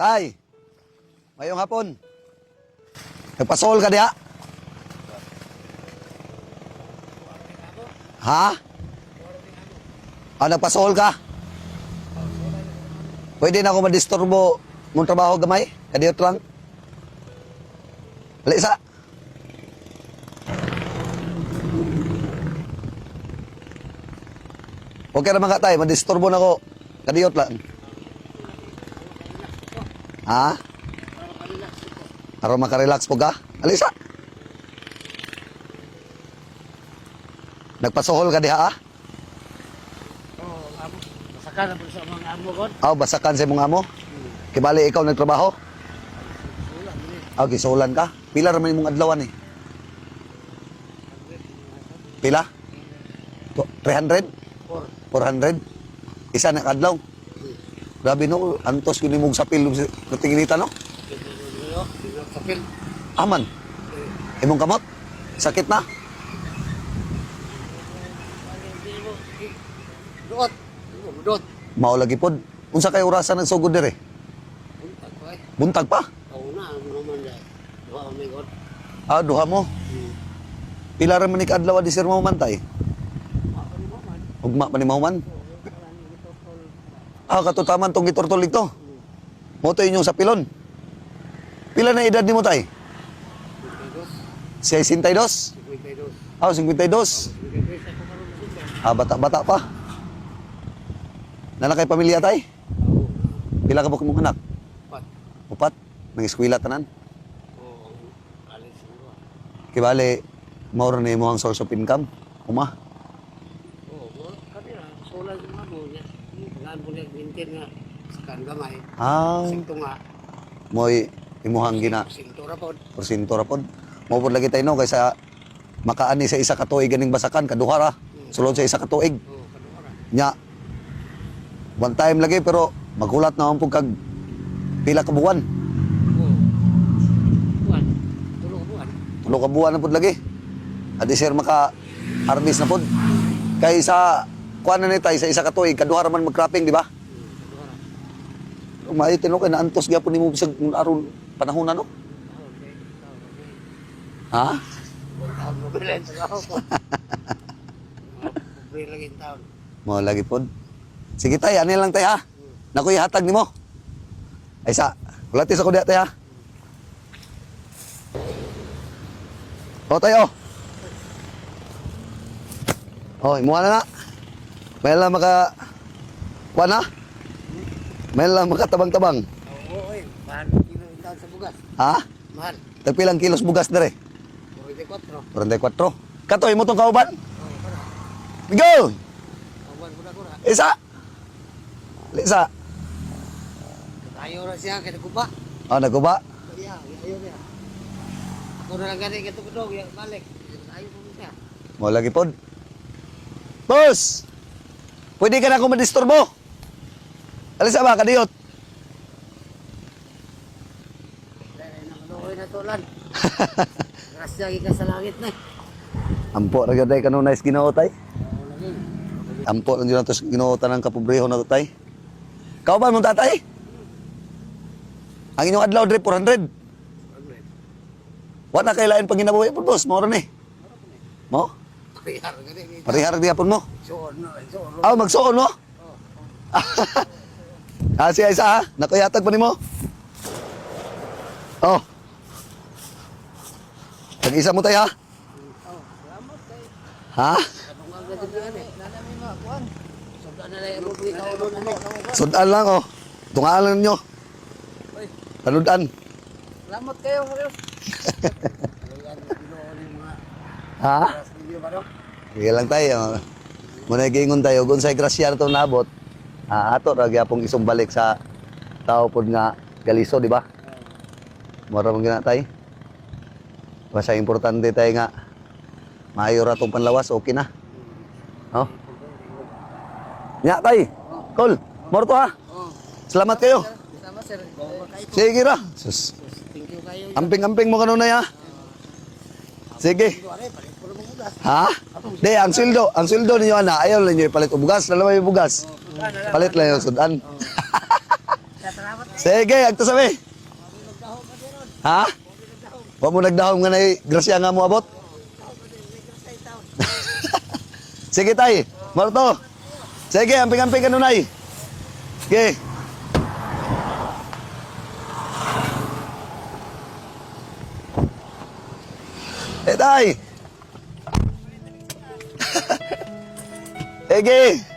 Tay, ngayong hapon. Nagpasol ka diha? Ha? Ah, nagpasol ka? Pwede na ako madisturbo mong trabaho gamay? Kadiyot lang? Alisa? Okay naman ka tayo, madisturbo na ko. Kadiyot lang. Ha? Para makarelax po ka? Alisa? Nagpasuhol ka diha ah? Oo, amo. Masaka na po sa mga amo ko. Aw, basakan sa mong amo? Kibali ikaw nagtrabaho? Aw, gisulan ka? Pila raman imong adlawan eh? Pila? To- 300? Or, 400? Isa na kadlaw. Grabe no, antos imong sapil sa natinginita no? Dino, dino, kapil. Aman. Imong kamot? Sakit na? Dino, doot. Mao lagi pod. Unsa kay orasan ng sugod dire? Buntag ko eh. Buntag pa. Oo na, naman dahil. Duha kami ko. Ah, duha mo. Pila ra man ni kadlaw di sir mo mantay? Ako ni Maman. Ugma pa ni mahuman. Ah, katutaman tong gitortol ito. Mo to inyong sapilon. Pila na edad ni mo tay? 62? 52. 52. Ah, 52. 52 ako karoon na sila. Ah, bata-bata pa. Nana kay pamilya tay? Oo. Pila ka ba mong anak? Pat. Upat. Nang eskwela tanan. Oo. Alis. Kibali, mauro na mo ang source of income. Uma. Oo. mo- Kanina, solar yung amo niya. Gaan po niya, bintin nga. Sakan gamay. Ah, Sinto nga. mo'y imuhang gina. Sinto ra po. Porsinto ra pod. Mao pod lagi tayo no kaysa makaani sa isa ka tuig ganing basakan kaduha ra. Sulod sa isa ka tuig. Oo, ra. Nya. One time lagi pero magulat na ang kag pila ka buwan. Oo. Buwan. Tulong buwan. Tulo ka buwan na pod lagi. Adi sir maka harvest na pod. Kay sa kuan na ni tay sa isa ka tuig kaduha ra man mag-cropping di ba? Umay tinok kay naantos gyapon nimo bisag aron panahon na no. Ha? Mo sa lagi pod. Sige tay, ani lang tay ha. Nakoy hatag nimo. Ay sa, kulatis ako diha tay ha. O tayo. Oh, imuha na na. May lang maka... Kuha na? May lang makatabang-tabang. Oo, oy. Mahal kilo sa bugas. Ha? Mahal. Tagpilang kilos bugas dere? 44. 44. Katoy mo tong kauban? Oo. Go! Awan ko na ko. Isa! Isa! Ayaw na siya, kaya naguba. Oh, naguba. Kaya, ayaw niya. Ako na lang gani, kaya tukudog, ya, balik. Ayaw mo siya. Mo lagi pod. Boss! Pwede ka na ako madisturbo. Alisa ba, kadiyot? Nakalukoy na tulan. Grasya ka sa langit na. eh. Ampo ra gyud tay kanunay sa Ginoo tay. Oo, lagi. Ampo lang gyud nato sa Ginoo tanang kapobreho na to tay. Kao ba mong tatay? Ang inyong adlaw dre 400. Problem. Wa na kay lain pag ginabuhi pod boss, mo ra ni. Mo? Parihar gani. Parihar di hapon mo. Suon. Aw magsuon mo. ah, siya isa ha. Nakuyatag pa nimo. Oh. Tag-isa mo tay ha. Kay. Ha? Mo, mo. Sudan lang oh. Tungaan lang ninyo. Panudan. salamat kayo ni Ha? Sige lang tayo. Muna gingon tayo, kung sa grasya na ito nabot, ah, ato ra gyapong isong balik sa tao pod nga galiso, di ba? Mora mong gina tayo. Basta importante tayo nga maayo ra tong panlawas, okay na. Oh. Nya tay. Kol, morto ha. Salamat kayo. salamat sir. Sige ra. Sus. Amping-amping mo kanunay ha. Sige. Ha? Di, ang sweldo, ang sweldo ninyo ana, ayaw lang niyo ipalit og bugas, lalo may bugas. Palit lang yung sudan. Sige, agto sabi. Ha? Wa mo nagdahom nga na grasya nga mo abot? Sige tay, Marto. Sige, amping-amping ka nunay. Sige. Eh tay. Sige.